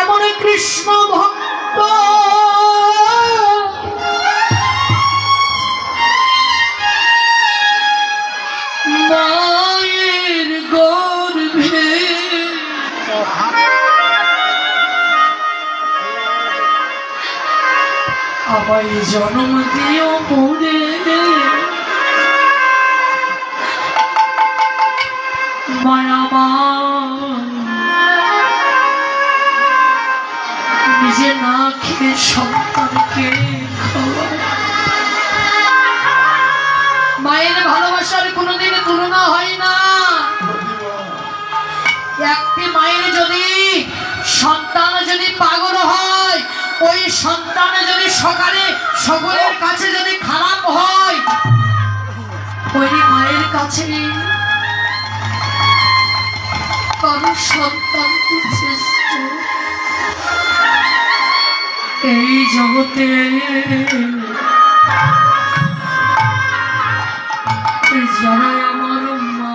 এমন কৃষ্ণ ভক্ত। মায়ের গর্ভে আমায় জন্ম দিও পুরে মায়ামান নিজে না খেয়ে সন্তানকে মায়ের ভালোবাসার কোনোদিন তুলনা হয় না। একটি মায়ের যদি সন্তান যদি পাগল হয়, ওই সন্তান যদি সকালে সকলের কাছে যদি খারাপ হয়, ওই মায়ের কাছে কারও সন্তান তো এই জগতে যারা আমার মা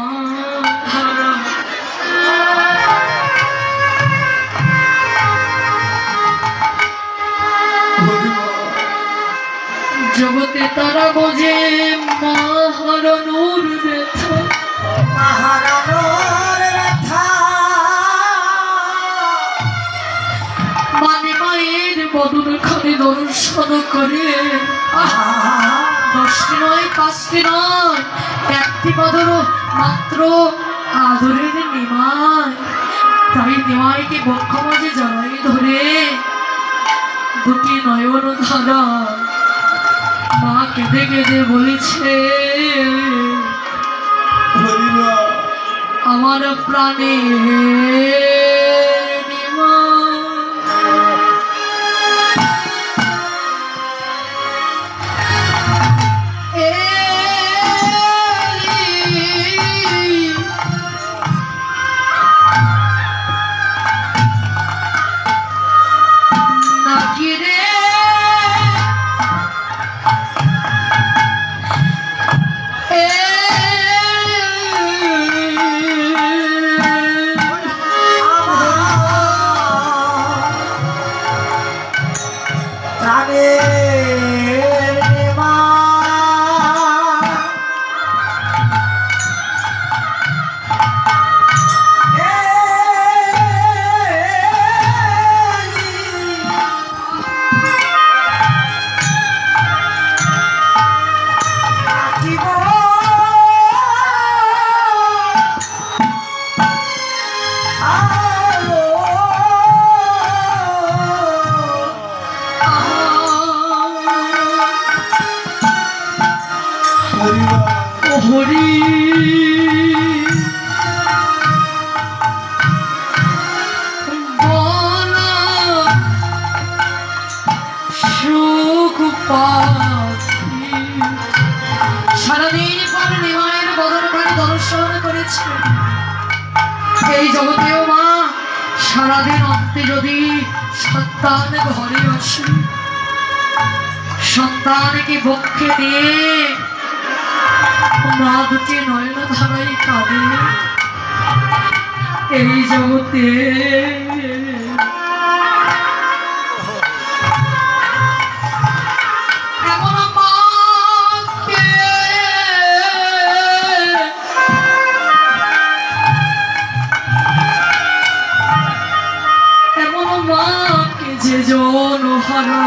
জগতে তারা বোঝে মা হারানোর ব্যথা। হারানোর মায়ের বদল খানে দর্শন করে। আহা দশটি নয় পাঁচটি নয় একটি বদল মাত্র আদরের নিমায় তাই নিমাইকে বক্ষ মাঝে জড়াই ধরে। দুটি নয়ন ধারা মা কেঁদে কেঁদে বলেছে আমার প্রাণে i'm Hare হরি সুখ সারাদিন পর নিমায়ের বদন ঘরে দর্শন করেছে। এই জগতেও মা, সারাদিন অন্তে যদি সন্তান ঘরে আসে সন্তানকে বক্ষে নিয়ে মা দুটি নয়ন ধারাই কাঁদে। এই জগতে যে জন হারা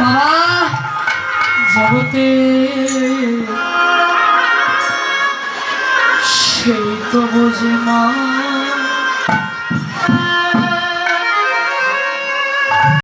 বাবা জগতে সেই তো বোঝে মা